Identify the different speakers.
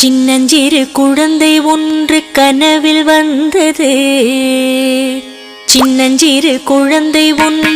Speaker 1: சின்னஞ்சிறு குழந்தை ஒன்று கனவில் வந்தது. சின்னஞ்சிறு குழந்தை ஒன்று